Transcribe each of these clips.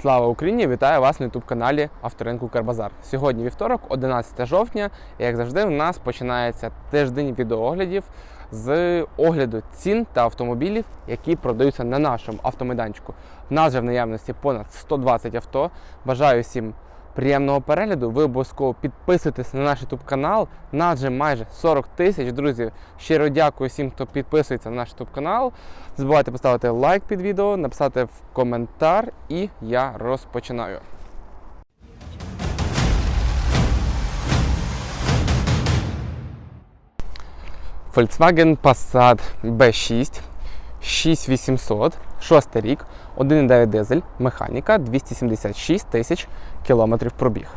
Слава Україні! Вітаю вас на youtube каналі Авторинку Карбазар. Сьогодні вівторок, 11 жовтня, і як завжди, у нас починається тиждень відеооглядів з огляду цін та автомобілів, які продаються на нашому автомайданчику. В нас же в наявності понад 120 авто. Бажаю всім приємного перегляду. Ви обов'язково підписуйтесь на наш YouTube канал. Нас же майже 40 тисяч. Друзі, щиро дякую всім, хто підписується на наш YouTube канал. Не забувайте поставити лайк під відео, написати в коментар, і я розпочинаю. Volkswagen Passat B6 6800, 6 рік, 1,9 дизель, механіка, 276 тисяч кілометрів пробіг.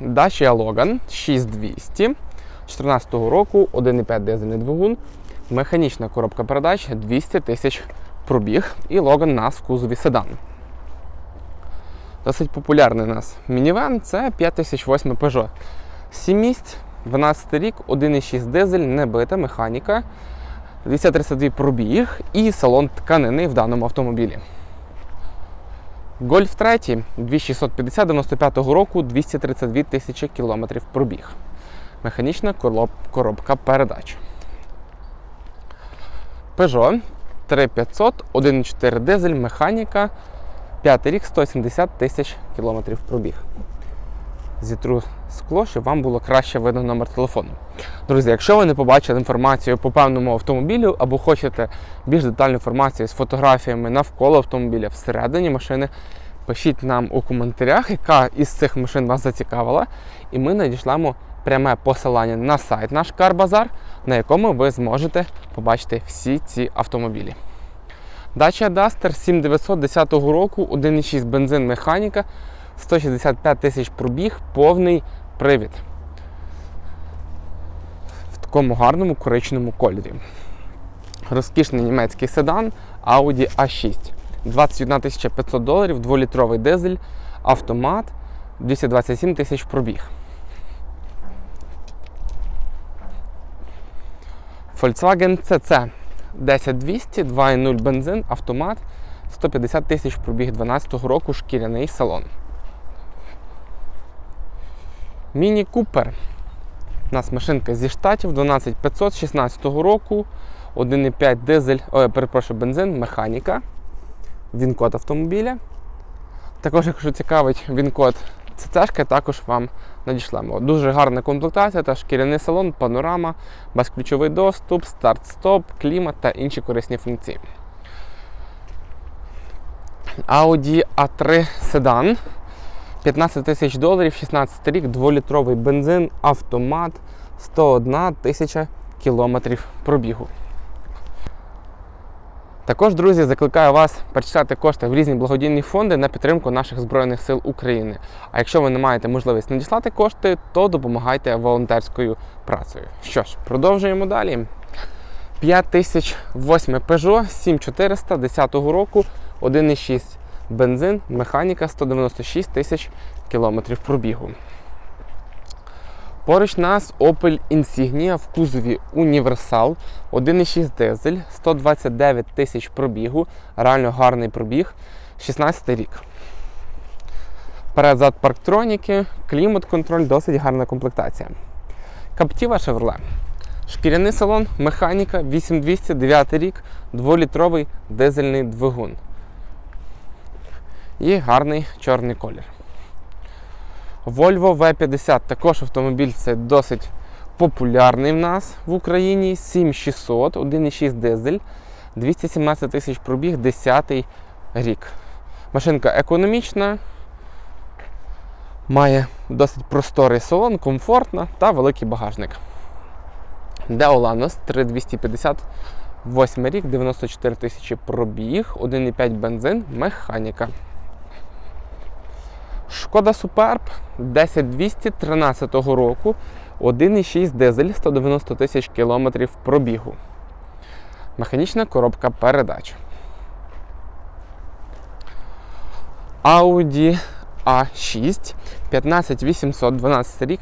Dacia Logan 6200 14 року, 1,5 дизельний двигун, механічна коробка передач 200 тисяч пробіг і Logan у нас в кузові седан. Досить популярний у нас мінівен це 5008 Peugeot. 7 місць, 12 рік, 1,6 дизель, небита механіка, 232 пробіг і салон тканини в даному автомобілі. Гольф 3 2650 95 року 232 тисячі кілометрів пробіг. Механічна коробка передач. Peugeot 3500, 1,4 дизель, механіка, 5 рік, 170 тисяч кілометрів пробіг. Зітру скло, щоб вам було краще видно номер телефону. Друзі, якщо ви не побачили інформацію по певному автомобілю або хочете більш детальну інформацію з фотографіями навколо автомобіля всередині машини, пишіть нам у коментарях, яка із цих машин вас зацікавила, і ми надішлемо пряме посилання на сайт наш Карбазар, на якому ви зможете побачити всі ці автомобілі. Dacia Duster 7910 року, 1,6 бензин механіка, 165 тисяч пробіг, повний привід. В такому гарному коричневому кольорі. Розкішний німецький седан Audi A6. 21 500 доларів, 2-літровий дизель, автомат, 227 тисяч пробіг. Volkswagen CC 10200, 2.0 бензин, автомат, 150 тисяч пробіг 12 року, шкіряний салон. Міні Купер. У нас машинка зі штатів 12500 16 року, 1,5 дизель, ой, перепрошую, бензин, механіка. Він-код автомобіля. Також, якщо цікавить він-код ЦЦшки, також вам надішлемо. Дуже гарна комплектація та шкіряний салон, панорама, безключовий доступ, старт-стоп, клімат та інші корисні функції. Audi A3 седан. 15 тисяч доларів, 16 рік, 2-літровий бензин, автомат, 101 тисяча кілометрів пробігу. Також, друзі, закликаю вас перечисляти кошти в різні благодійні фонди на підтримку наших Збройних сил України. А якщо ви не маєте можливість надіслати кошти, то допомагайте волонтерською працею. Що ж, продовжуємо далі. 5008 Peugeot 7400 10 року, 1,6 бензин, механіка 196 тисяч кілометрів пробігу. Поруч нас Opel Insignia в кузові Універсал, 1,6 дизель, 129 тисяч пробігу, реально гарний пробіг, 16 рік. Перед-зад парктроніки, клімат-контроль, досить гарна комплектація. Captiva Chevrolet. Шкіряний салон, механіка, 8200, 9 рік, 2-літровий дизельний двигун. І гарний чорний колір. Volvo V50 також автомобіль це досить популярний в нас в Україні. 7600, 1,6 дизель, 217 тисяч пробіг, 10 рік. Машинка економічна, має досить просторий салон, комфортна та великий багажник. Деоланос 3250, 8 рік, 94 тисячі пробіг, 1,5 бензин, механіка. Шкода Суперб 10200 13 року, 1,6 дизель, 190 тисяч кілометрів пробігу. Механічна коробка передач. Audi A6 15800 12 рік,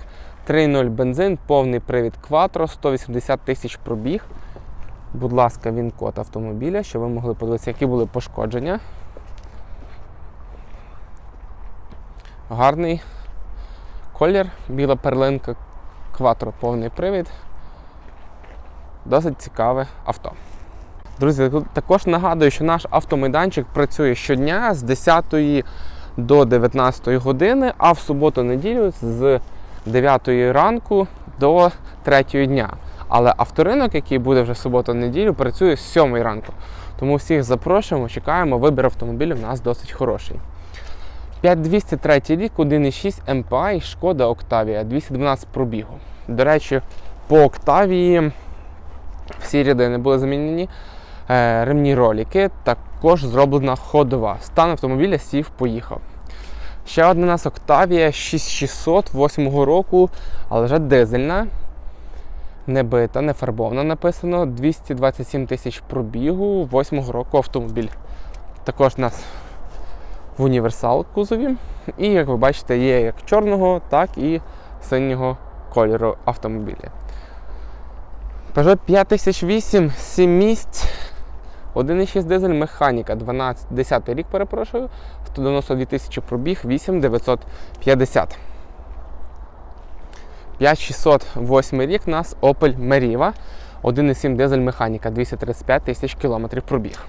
3.0 бензин, повний привід Quattro, 180 тисяч пробіг. Будь ласка, він код автомобіля, щоб ви могли подивитися, які були пошкодження. Гарний колір, біла перлинка, кватро повний привід. Досить цікаве авто. Друзі, також нагадую, що наш автомайданчик працює щодня з 10 до 19 години, а в суботу-неділю з 9 ранку до 3 дня. Але авторинок, який буде вже суботу-неділю, працює з 7 ранку. Тому всіх запрошуємо, чекаємо. Вибір автомобілів у нас досить хороший. 5203 рік, 1,6 MPI, шкода Октавія, 212 пробігу. До речі, по Октавії всі ряди були замінені. Е, ремні ролики, також зроблена ходова. Стан автомобіля сів, поїхав. Ще одна у нас Октавія 6600 8 року, але вже дизельна. Не бита, не фарбована написано. 227 тисяч пробігу 8 року автомобіль. Також у нас в універсал кузові. І, як ви бачите, є як чорного, так і синього кольору автомобілі. Peugeot 5008, 7 місць, 1,6 дизель, механіка, 12, 10 рік, перепрошую, 192 тисячі пробіг, 8950. 5608 рік у нас Opel Meriva, 1,7 дизель механіка, 235 тисяч кілометрів пробіг.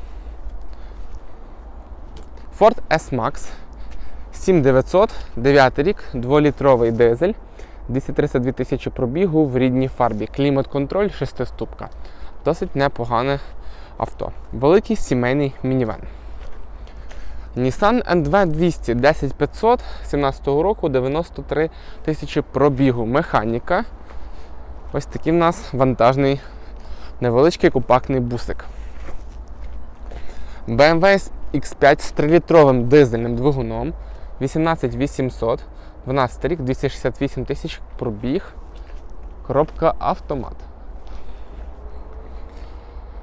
Ford S-Max 7900, 9 рік, 2-літровий дизель, 232 тисячі пробігу в рідній фарбі. Клімат-контроль 6-ступка. Досить непогане авто. Великий сімейний мінівен. Nissan NV 200 10500 17 року 93 тисячі пробігу. Механіка. Ось такий в нас вантажний невеличкий компактний бусик. BMW X5 з 3-літровим дизельним двигуном 18800, 12 рік, 268 тисяч пробіг. Коробка автомат.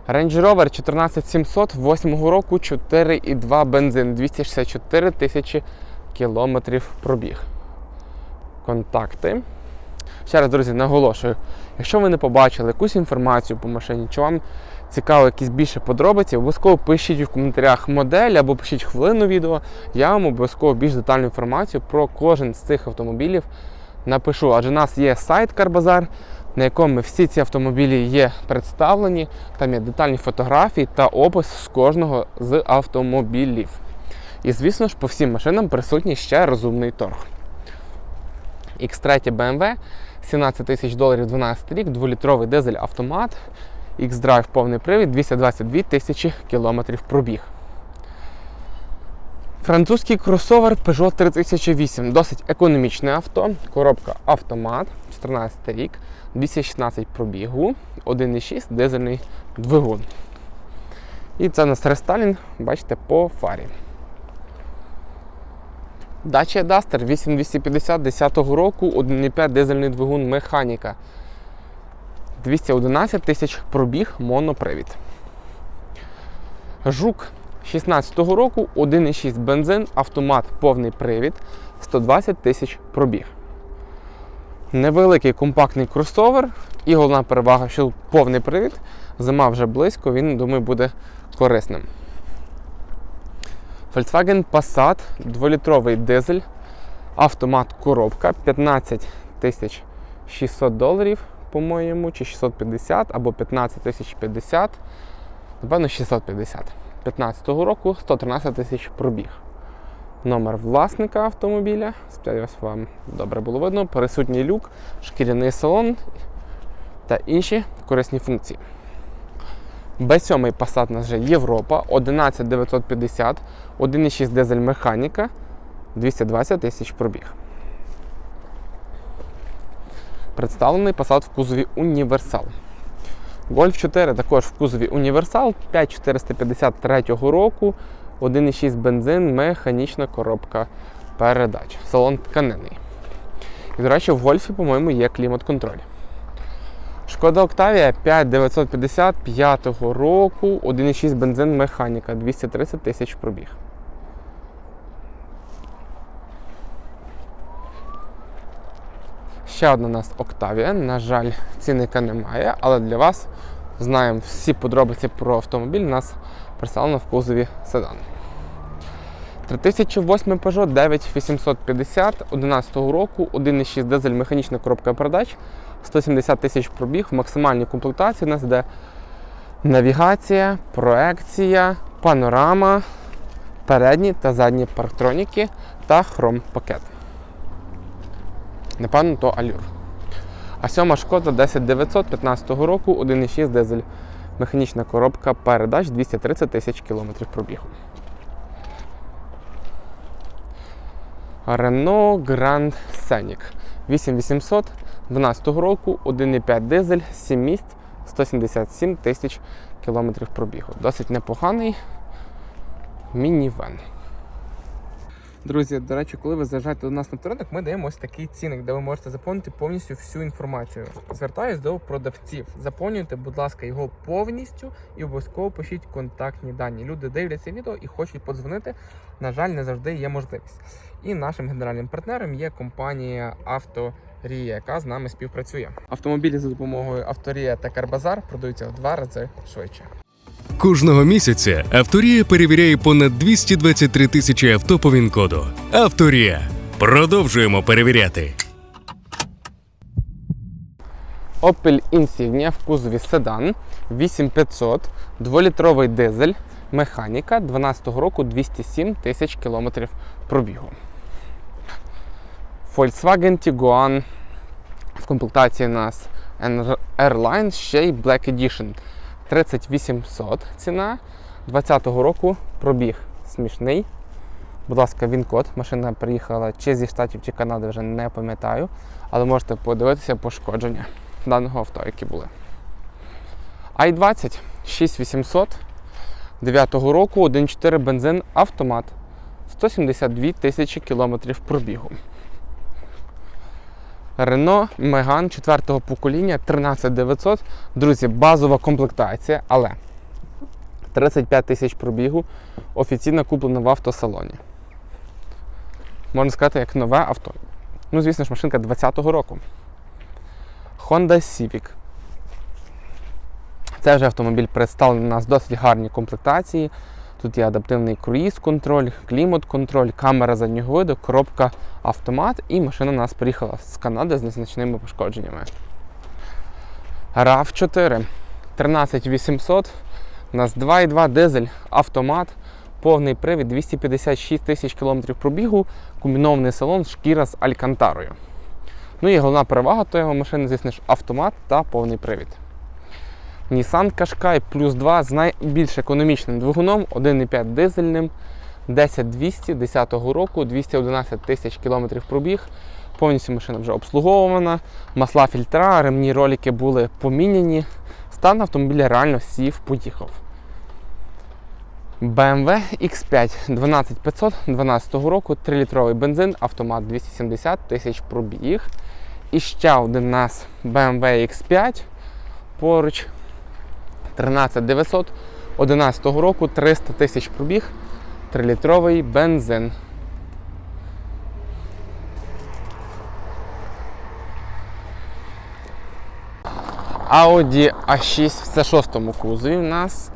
Range Rover 14700 8 року 4,2 бензин, 264 тисячі кілометрів пробіг. Контакти. Ще раз, друзі, наголошую, якщо ви не побачили якусь інформацію по машині, чи вам цікаво якісь більше подробиці, обов'язково пишіть в коментарях модель або пишіть хвилину відео. Я вам обов'язково більш детальну інформацію про кожен з цих автомобілів напишу. Адже у нас є сайт Карбазар, на якому всі ці автомобілі є представлені. Там є детальні фотографії та опис з кожного з автомобілів. І, звісно ж, по всім машинам присутній ще розумний торг. X3 BMW 17 тисяч доларів 12 рік, 2-літровий дизель автомат, X-Drive повний привід, 222 тисячі кілометрів пробіг. Французький кросовер Peugeot 3008. Досить економічне авто. Коробка автомат, 14 рік, 216 пробігу, 1,6 дизельний двигун. І це у нас рестайлінг, бачите, по фарі. Dacia Duster 8250 10 року, 1,5 дизельний двигун механіка. 211 тисяч пробіг монопривід. Жук 16-го року 1,6 бензин, автомат повний привід, 120 тисяч пробіг. Невеликий компактний кросовер і головна перевага, що повний привід. Зима вже близько, він, думаю, буде корисним. Volkswagen Passat 2-літровий дизель, автомат коробка 15 600 доларів, по-моєму, чи 650 або 15 50, напевно, 650. 15-го року 113 тисяч пробіг. Номер власника автомобіля. Сподіваюсь, вам добре було видно. Присутній люк, шкіряний салон та інші корисні функції. Б7 Passat у нас вже Європа 11950, 1,6 дизель механіка, 220 тисяч пробіг. Представлений Passat в кузові Універсал. Golf 4 також в кузові Універсал 5453 року, 1,6 бензин, механічна коробка передач. Салон тканинний. І, до речі, в гольфі, по-моєму, є клімат-контроль. Шкода Октавія 5950 5 року, 1,6 бензин механіка, 230 тисяч пробіг. Ще одна у нас Октавія. На жаль, цінника немає, але для вас знаємо всі подробиці про автомобіль, у нас представлено в кузові седан. 3008 Peugeot 9850 11 року, 1,6 дизель, механічна коробка передач, 170 тисяч пробіг, в максимальній комплектації у нас йде навігація, проекція, панорама, передні та задні парктроніки та хром пакет. Напевно, то алюр. А сьома шкода 10900 15 року, 1,6 дизель. Механічна коробка передач 230 тисяч кілометрів пробігу. Renault Grand Scenic 8800 12 року, 1,5 дизель, 7 місць, 177 тисяч кілометрів пробігу. Досить непоганий мінівен. Друзі, до речі, коли ви заїжджаєте до нас на авторинок, ми даємо ось такий цінник, де ви можете заповнити повністю всю інформацію. Звертаюсь до продавців. Заповнюйте, будь ласка, його повністю і обов'язково пишіть контактні дані. Люди дивляться відео і хочуть подзвонити. На жаль, не завжди є можливість. І нашим генеральним партнером є компанія Авторія, яка з нами співпрацює. Автомобілі за допомогою Авторія та Карбазар продаються в два рази швидше. Кожного місяця Авторія перевіряє понад 223 тисячі авто по ВІН-коду. Авторія. Продовжуємо перевіряти. Opel Insignia кузові седан 8500, 2-літровий дизель, механіка 12 року 207 тисяч кілометрів пробігу. Volkswagen Tiguan в комплектації нас Airline ще й Black Edition 30800 ціна 20 року пробіг смішний. Будь ласка, він код. Машина приїхала чи зі Штатів, чи Канади, вже не пам'ятаю. Але можете подивитися пошкодження даного авто, які були. i20 6800 9 року, 1.4 бензин автомат. 172 тисячі кілометрів пробігу. Renault Megane 4 покоління 13900. Друзі, базова комплектація, але 35 тисяч пробігу офіційно куплено в автосалоні. Можна сказати, як нове авто. Ну, звісно ж, машинка 20-го року. Honda Civic. Це вже автомобіль представлений у нас досить гарній комплектації. Тут є адаптивний круїз-контроль, клімат-контроль, камера заднього виду, коробка автомат і машина у нас приїхала з Канади з незначними пошкодженнями. rav 4 13800. У нас 2,2 дизель, автомат, повний привід, 256 тисяч кілометрів пробігу, комбінований салон, шкіра з алькантарою. Ну і головна перевага тої машини, звісно ж, автомат та повний привід. Nissan Qashqai Plus 2 з найбільш економічним двигуном, 1,5 дизельним, 10200 10 року, 211 тисяч кілометрів пробіг. Повністю машина вже обслуговувана, масла фільтра, ремні ролики були поміняні. Стан автомобіля реально сів, поїхав. BMW X5 12500 12 року, 3-літровий бензин, автомат 270 тисяч пробіг. І ще один у нас BMW X5 поруч 13900 11 року, 300 тисяч пробіг, 3-літровий бензин. Audi A6 в C6 кузові у нас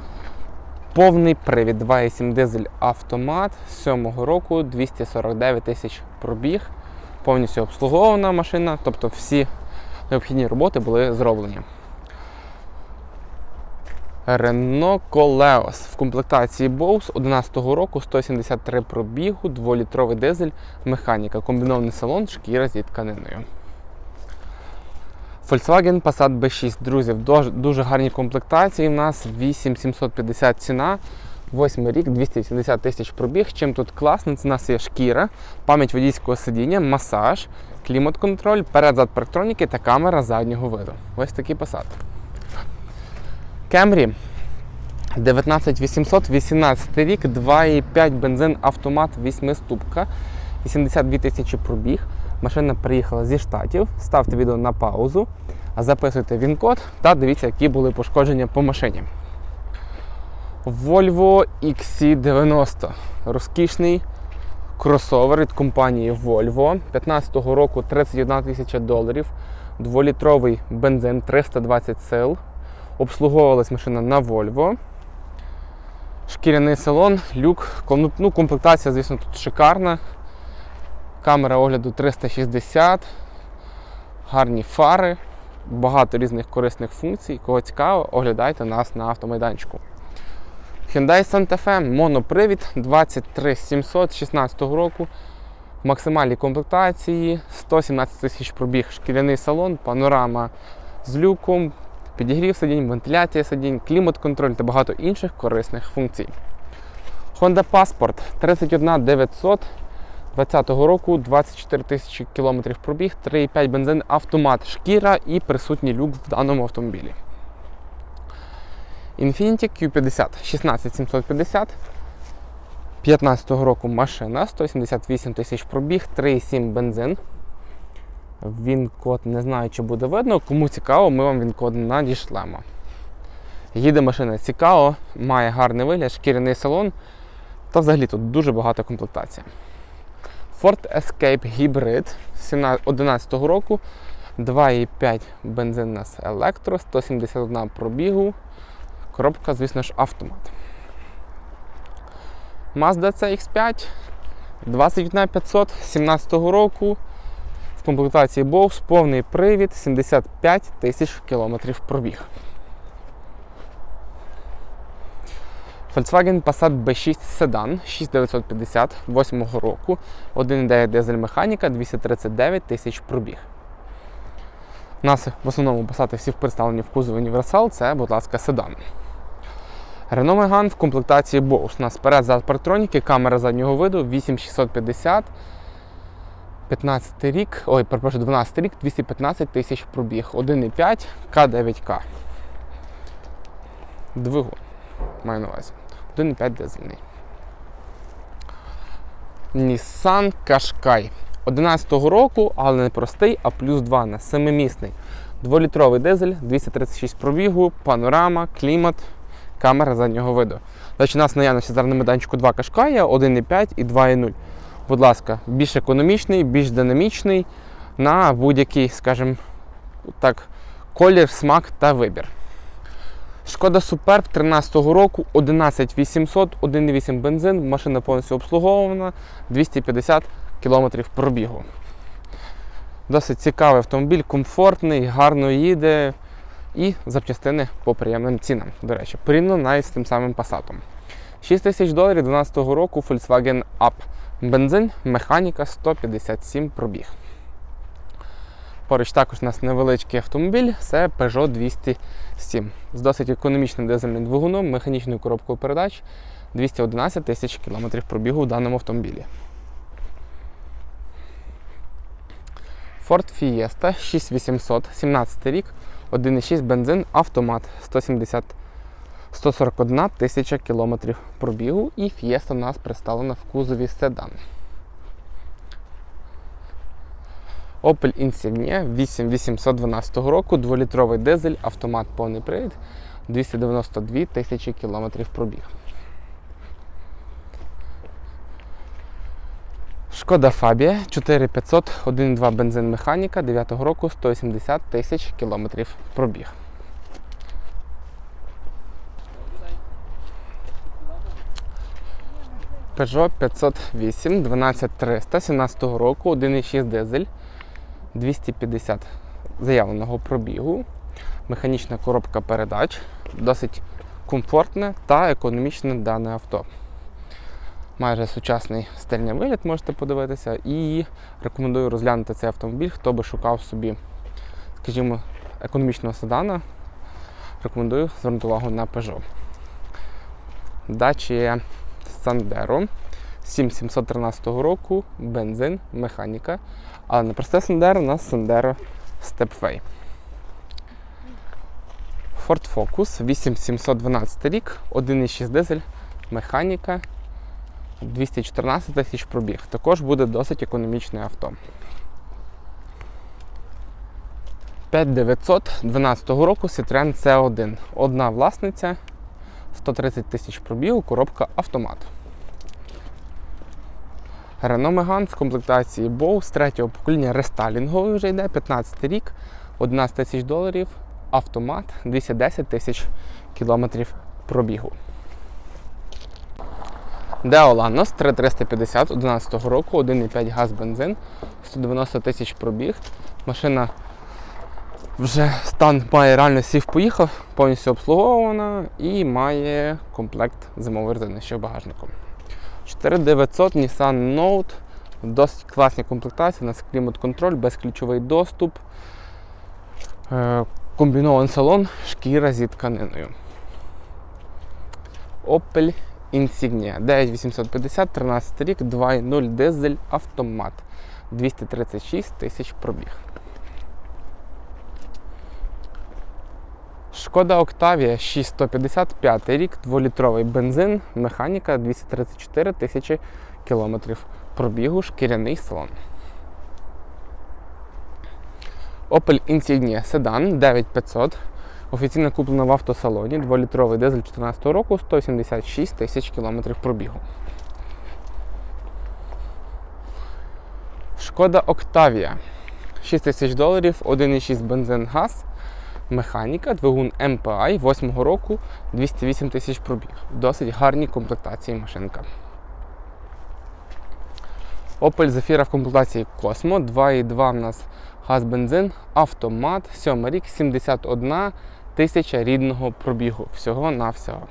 повний привід 2,7 дизель автомат 7-го року 249 тисяч пробіг. Повністю обслугована машина, тобто всі необхідні роботи були зроблені. Renault Coleos в комплектації Bose 11 року 173 пробігу, 2-літровий дизель, механіка, комбінований салон, шкіра зі тканиною. Volkswagen Passat B6, друзі, в дуже гарній комплектації. У нас 8750 ціна, 8 рік, 280 тисяч пробіг. Чим тут класно, це у нас є шкіра, пам'ять водійського сидіння, масаж, клімат-контроль, перед-зад парктроніки та камера заднього виду. Ось такий Passat. Camry 19800, 18 рік, 2,5 бензин, автомат, 8 ступка, 82 тисячі пробіг. Машина приїхала зі штатів. Ставте відео на паузу, записуйте він-код та дивіться, які були пошкодження по машині. Volvo XC90. Розкішний кросовер від компанії Volvo 15-го року 31 тисяча доларів. 2-літровий бензин 320 сил. Обслуговувалась машина на Volvo. Шкіряний салон, люк, ну, комплектація, звісно, тут шикарна. Камера огляду 360, гарні фари, багато різних корисних функцій. Кого цікаво, оглядайте нас на автомайданчику. Hyundai Santa Fe, монопривід 23700 16 року. В максимальній комплектації 117 тисяч пробіг, шкіряний салон, панорама з люком, підігрів сидінь, вентиляція сидінь, клімат-контроль та багато інших корисних функцій. Honda Passport 31900 2020 року 24 тисячі кілометрів пробіг, 3,5 бензин, автомат, шкіра і присутній люк в даному автомобілі. Infiniti Q50 16750 15 року машина, 178 тисяч пробіг, 3,7 бензин. Він код не знаю, чи буде видно. Кому цікаво, ми вам він код надішлемо. Їде машина цікаво, має гарний вигляд, шкіряний салон. Та взагалі тут дуже багато комплектацій. Ford Escape Hybrid 2011 року. 2,5 бензин нас електро, 171 пробігу. Коробка, звісно ж, автомат. Mazda CX5 21500 17 року. Комплектації Bose повний привід 75 тисяч кілометрів пробіг. Volkswagen Passat B6 Sedan 6950 8 року, 1,9 дизель механіка, 239 тисяч пробіг. У нас в основному Passat всі представлені в кузові універсал, це, будь ласка, седан. Renault Megane в комплектації Bose. У нас перед зад партроніки, камера заднього виду 8650. 15 рік, ой, перепрошую, 12 рік, 215 тисяч пробіг. 1,5 К9К. Двигун. Маю на увазі. 1,5 дизельний. Nissan Qashqai. 11-го року, але не простий, а плюс 2 на 7-місний. Дволітровий дизель, 236 пробігу, панорама, клімат, камера заднього виду. Речі, у нас наявності зараз на майданчику 2 Qashqai, 1,5 і 2,0. Будь ласка, більш економічний, більш динамічний на будь-який, скажімо так, колір, смак та вибір. Шкода Суперб 13-го року 11800, 1,8 бензин, машина повністю обслуговувана, 250 км пробігу. Досить цікавий автомобіль, комфортний, гарно їде і запчастини по приємним цінам. До речі, порівняно навіть з тим самим Passat. 6 тисяч доларів 12-го року Volkswagen Up. Бензин, механіка 157 пробіг. Поруч також у нас невеличкий автомобіль, це Peugeot 207 з досить економічним дизельним двигуном, механічною коробкою передач 211 тисяч кілометрів пробігу в даному автомобілі. Ford Fiesta 6800, 17 рік, 1,6 бензин, автомат 170 141 тисяча кілометрів пробігу і Fiesta у нас представлена в кузові седан. Opel Insignia 8812 року, 2-літровий дизель, автомат повний привід, 292 тисячі кілометрів пробіг. Шкода Фабія 4500, 1,2 бензин механіка 9 року, 180 тисяч кілометрів пробіг. Peugeot 508 12300 17 року, 1,6 дизель, 250 заявленого пробігу, механічна коробка передач, досить комфортне та економічне дане авто. Майже сучасний стильний вигляд можете подивитися і рекомендую розглянути цей автомобіль, хто би шукав собі, скажімо, економічного седана. Рекомендую звернути увагу на Peugeot. Dacia Sandero 7713 року, бензин, механіка. Але не просте Sandero, у нас Sandero Stepway. Ford Focus 8712 рік, 1,6 дизель, механіка, 214 тисяч пробіг. Також буде досить економічне авто. 5900 12 року Citroen C1. Одна власниця, 130 тисяч пробігу, коробка автомат. Renault Megane з комплектації Bose третього покоління рестайлінговий вже йде, 15 рік, 11 тисяч доларів, автомат 210 тисяч кілометрів пробігу. Deo Lanos 3350 11 року, 1,5 газ бензин, 190 тисяч пробіг. Машина вже стан має реально сів поїхав, повністю обслуговувана і має комплект зимової резини ще в багажнику. 4900 Nissan Note, досить класні комплектації, у нас клімат-контроль, безключовий доступ, е, комбінований салон, шкіра зі тканиною. Opel Insignia 9850, 13 рік, 2.0 дизель автомат. 236 тисяч пробіг. Шкода Octavia 6155 рік, 2-літровий бензин, механіка 234 тисячі кілометрів пробігу, шкіряний салон. Opel Insignia Sedan 9500. Офіційно куплена в автосалоні, 2-літровий дизель 2014 року, 176 тисяч кілометрів пробігу. Шкода Octavia 6 тисяч доларів, 1,6 бензин газ, механіка, двигун MPI 8-го року, 208 тисяч пробіг. Досить гарні комплектації машинка. Opel Zafira в комплектації Cosmo, 2,2 в нас газ-бензин, автомат, 7 рік, 71 тисяча рідного пробігу. Всього на всього.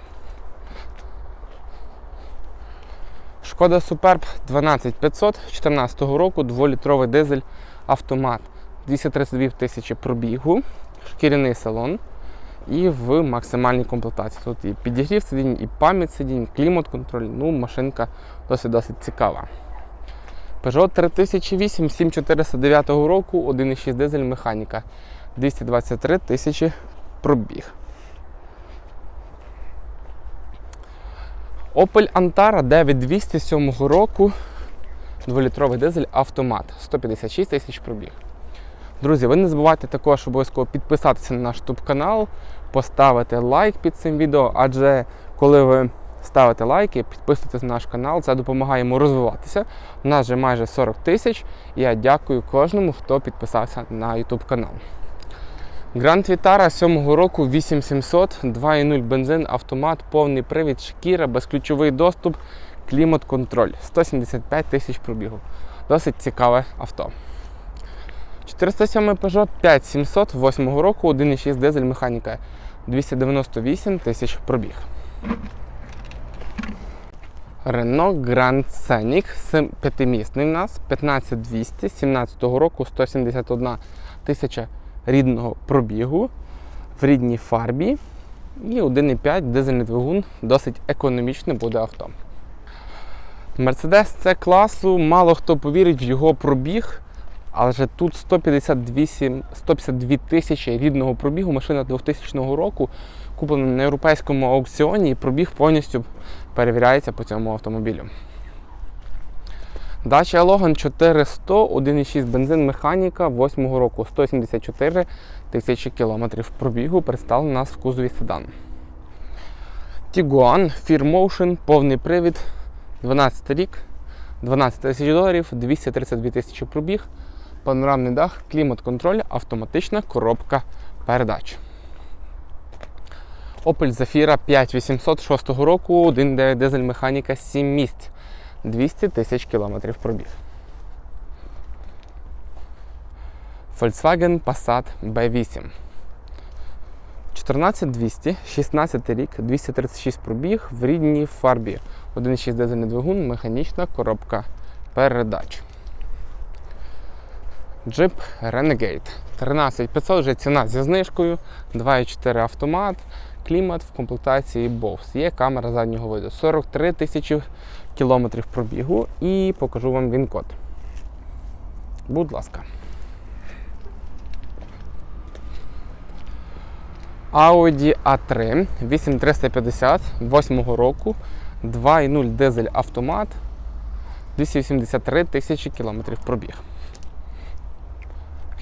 Шкода Superb 12500 14 року, 2-літровий дизель автомат. 232 тисячі пробігу, шкіряний салон і в максимальній комплектації. Тут і підігрів сидінь, і пам'ять сидінь, клімат-контроль. Ну, машинка досить-досить цікава. Peugeot 3008 7409 року, 1,6 дизель механіка. 223 тисячі пробіг. Opel Antara 9207 року. 2-літровий дизель автомат. 156 тисяч пробіг. Друзі, ви не забувайте також обов'язково підписатися на наш YouTube канал, поставити лайк під цим відео, адже коли ви ставите лайки, підписуєтесь на наш канал, це допомагає йому розвиватися. У нас вже майже 40 тисяч. Я дякую кожному, хто підписався на YouTube канал. Grand Vitara 7 року 8700, 2.0 бензин, автомат, повний привід, шкіра, безключовий доступ, клімат-контроль. 175 тисяч пробігу. Досить цікаве авто. 407 Peugeot 5700 8 року, 1,6 дизель механіка. 298 тисяч пробіг. Renault Grand Scenic, п'ятимісний в нас, 15200, 17 року, 171 тисяча рідного пробігу в рідній фарбі. І 1,5 дизельний двигун, досить економічне буде авто. Мерседес це класу, мало хто повірить в його пробіг, але тут 158, 152 тисячі рідного пробігу, машина 2000 року, куплена на європейському аукціоні і пробіг повністю перевіряється по цьому автомобілю. Dacia Logan 400, 1,6 бензин, механіка 8 року, 174 тисячі кілометрів пробігу, представлений у нас в кузові седан. Tiguan Fear Motion, повний привід, 12 рік, 12 тисяч доларів, 232 тисячі пробіг, панорамний дах, клімат-контроль, автоматична коробка передач. Opel Zafira 5800 6 року, 1.9 дизель механіка 7 місць. 200 тисяч кілометрів пробіг. Volkswagen Passat B8. 14200, 16 рік, 236 пробіг в рідній фарбі. 1,6 дизельний двигун, механічна коробка передач. Jeep Renegade 13500 вже ціна зі знижкою, 2,4 автомат, клімат в комплектації Bose. Є камера заднього виду. 43 тисячі кілометрів пробігу і покажу вам він-код. Будь ласка. Audi A3 8350 8 року, 2.0 дизель автомат, 283 тисячі кілометрів пробіг.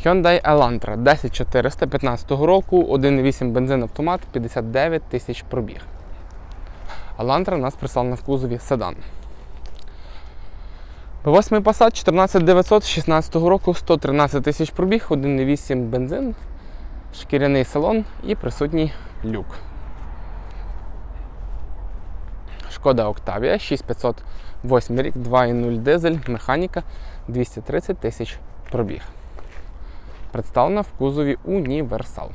Hyundai Elantra 10400 15 року, 1.8 бензин автомат, 59 тисяч пробіг. Elantra у нас представлена в кузові седан. B8 Passat 14900 16 року, 113 тисяч пробіг, 1.8 бензин, шкіряний салон і присутній люк. Шкода Октавія 6508 рік, 2.0 дизель, механіка 230 тисяч пробіг. Представлена в кузові універсал.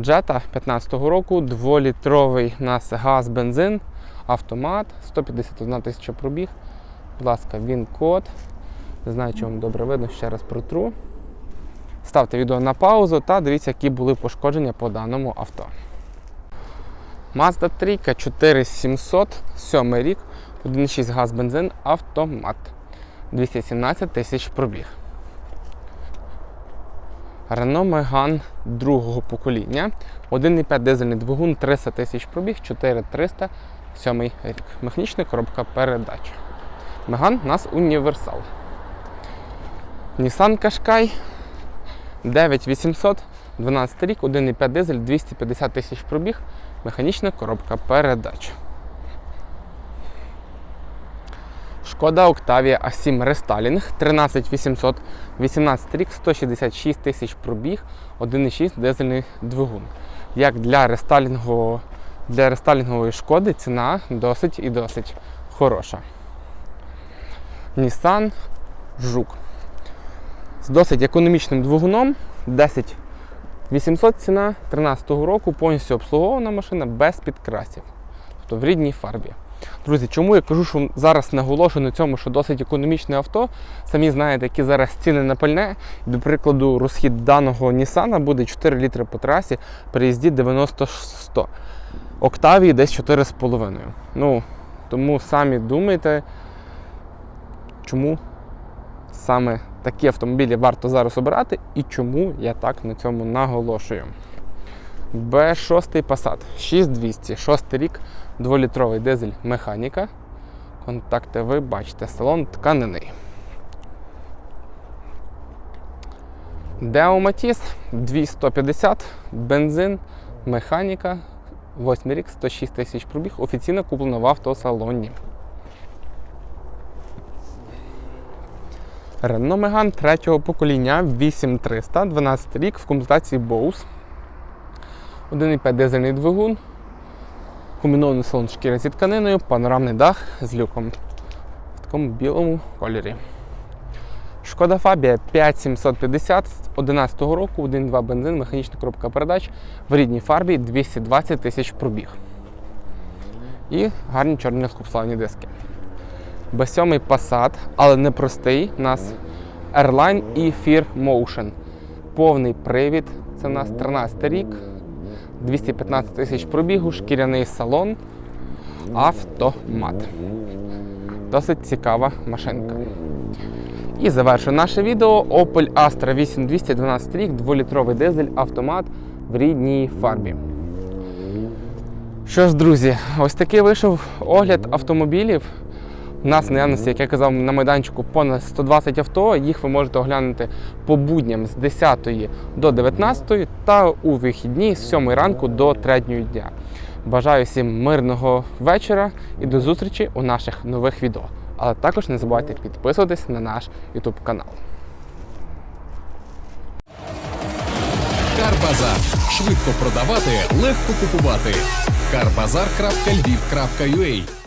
Джета 15-го року, 2-літровий у нас газ, бензин, автомат, 151 тисяча пробіг. Будь ласка, він код. Не знаю, чи вам добре видно, ще раз протру. Ставте відео на паузу та дивіться, які були пошкодження по даному авто. Mazda 3 4700, 7 рік, 1,6 газ бензин, автомат. 217 тисяч пробіг. Renault Megane другого покоління. 1,5 дизельний двигун, 300 тисяч пробіг, 4300, 7 рік. Механічна коробка передач. Megane у нас універсал. Nissan Qashqai 9800, 12 рік, 1,5 дизель, 250 тисяч пробіг, механічна коробка передач. Шкода Octavia A7 Restyling 13800, 18 рік, 166 тисяч пробіг, 1,6 дизельний двигун. Як для рестайлінгового, для рестайлінгової шкоди ціна досить і досить хороша. Nissan Жук з досить економічним двигуном 10 800 ціна 13-го року, повністю обслугована машина без підкрасів, тобто в рідній фарбі. Друзі, чому я кажу, що зараз наголошую на цьому, що досить економічне авто. Самі знаєте, які зараз ціни на пальне. До прикладу, розхід даного Nissan буде 4 літри по трасі при їзді 90-100. Октавії десь 4,5. Ну, тому самі думайте, чому саме такі автомобілі варто зараз обирати і чому я так на цьому наголошую. Б6 Passat 6200, 6 рік, 2-літровий дизель механіка. Контакти ви бачите, салон тканений. Део Матіс 2150, бензин, механіка, 8 рік, 106 тисяч пробіг, офіційно куплено в автосалоні. Renault Megane третього покоління 8300, 12 рік в комплектації Bose. 1,5 дизельний двигун, комбінований салон шкіри зі тканиною, панорамний дах з люком в такому білому кольорі. Шкода Фабія 5750 з 11 року, 1,2 бензин, механічна коробка передач в рідній фарбі 220 тисяч пробіг. І гарні чорні легкоплавні диски. B7 Passat, але не простий, у нас Airline і Fear Motion. Повний привід, це у нас 13 рік, 215 тисяч пробігу, шкіряний салон, автомат. Досить цікава машинка. І завершую наше відео Opel Astra 8212 рік, 2-літровий дизель, автомат в рідній фарбі. Що ж, друзі, ось такий вийшов огляд автомобілів. У нас наявності, як я казав, на майданчику понад 120 авто. Їх ви можете оглянути по будням з 10 до 19 та у вихідні з 7 ранку до 3 дня. Бажаю всім мирного вечора і до зустрічі у наших нових відео. Але також не забувайте підписуватись на наш YouTube канал. Карбазар. Швидко продавати, легко купувати. Карбазар.львів.ua